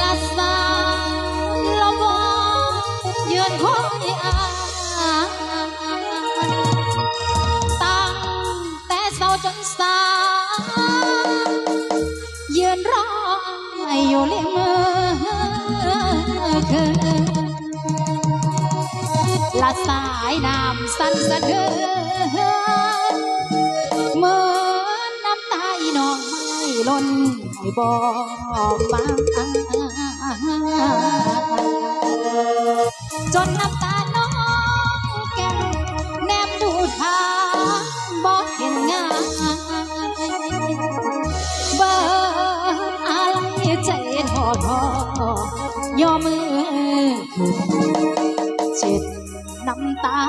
ลาสาลวอยืนคอยอานตั้งแต่เช้าจนสายยืนรออยู่ริมเขื่อนละ สายน้ำสั่นสะเทือนเหมือนน้ำตาอีน้องไม่ล้นให้บอกมาจนน้ำตาน้องแก้มแนมดูทางบอกเห็นงายเบิดอะไรใจทอทอย่อมือ น้ำตา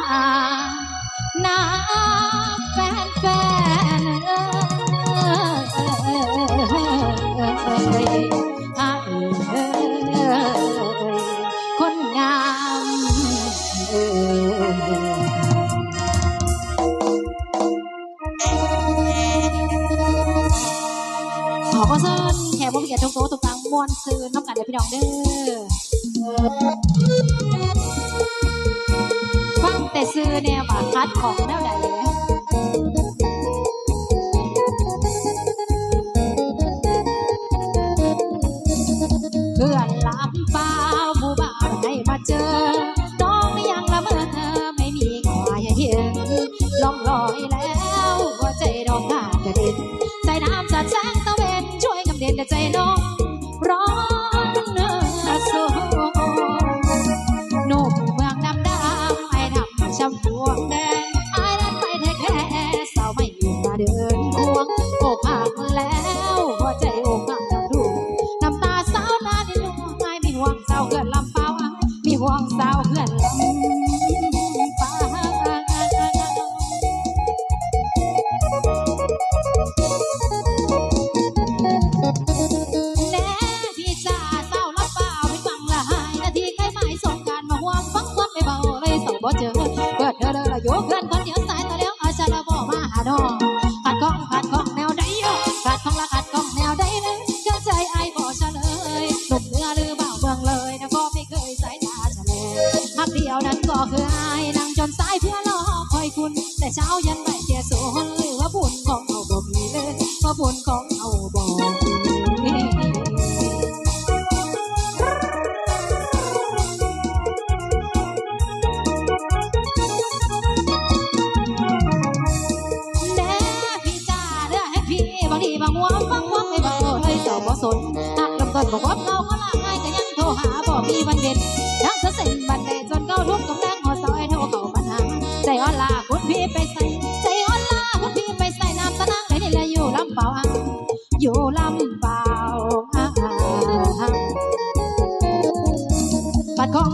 หน้าแฟนแฟนเอ้ยอ้ายเอ้ยคนงามเอ้ยขอขอเชิญแขกผู้มีเกียรติทุกโต๊ะทุกตังมวนซื้อน้ำกันเดี๋ยวพี่น้องเด้อฟังแต่ ซื้อแนวว่าคัดของแนวใดเพื่อนลำป่าหมู่บ้านให้มาเจอ น้องยังละเมอไม่มีใครเห็นล่องลอยแล้วหัวใจน้องขาดกระเด็นใจน้ำสาดแสงตะเวนช่วยกำเด็นแต่ใจน้อง ดำช้ำพวงแดงไอ้นั้นไปแท้แค่สาวไม่อยู่มาเดินควงอกหักแล้วหัวใจอกหักทั้งดวงน้ำตาสาวนาดินลงไอ้มีห่วงสาวเขื่อนลำเปล่ามีห่วงสาวเขื่อนลำเปล่าแน่ ดองขัดข้องขัดข้องแนวใดโยขัดข้องละขัดข้องแนวใดเลยเกิดใจไอ้บ่เฉลยหนุ่มเนื้อหรือเบาเบืองเลยนะก็ไม่เคยสายตาเฉลยพักเดียวนั้นก็คือไอ้นั่งจนสายเพื่อรอคอยคุณ แต่เช้ายันบ่ายเที่ยโซน ไม่เบาเลยเจ้าบ่สนหักลำต้นบอกว่าเราก็ละง่ายก็ยังโทรหาบ่มีวันเด็ดทั้งเส้นบันเดจนเก้าทุกกำลังหอซอยโทรเข้าปัญหาใจอ่อนลาคุณพี่ไปใส่ใจอ่อนลาคุณพี่ไปใส่น้ำตะนังไหนนี่ละอยู่ลำเปล่าอะอยู่ลำเปล่าอะขัดของ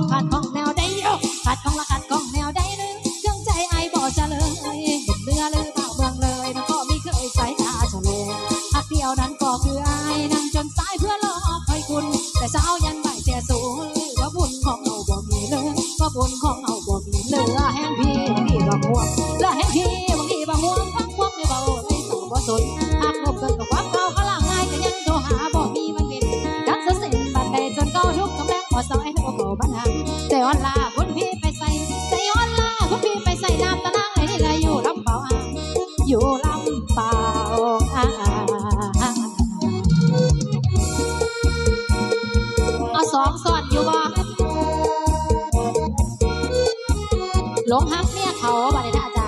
ยันบ่ายเสียสูงว่าบุญของเอาบ่มีเลยว่าบุญของเอาบ่มีเหลือแห้งพี่บางทีบางห่วงเหลือแห้งพี่บางทีบางห่วงฟังพวกไม่เบาเลยสาวบ่สนหากลบเกินกับความเก่าเขาล่างง่ายก็ยังโทรหาบ่มีมันเป็นดักเส้นบันไดจนเก่าทุกกำลังพอซอยโทรเข้าบ้านหังใจอ่อนลาคนพี่ หลงฮักเมียเขาบาดนี้นะอาจ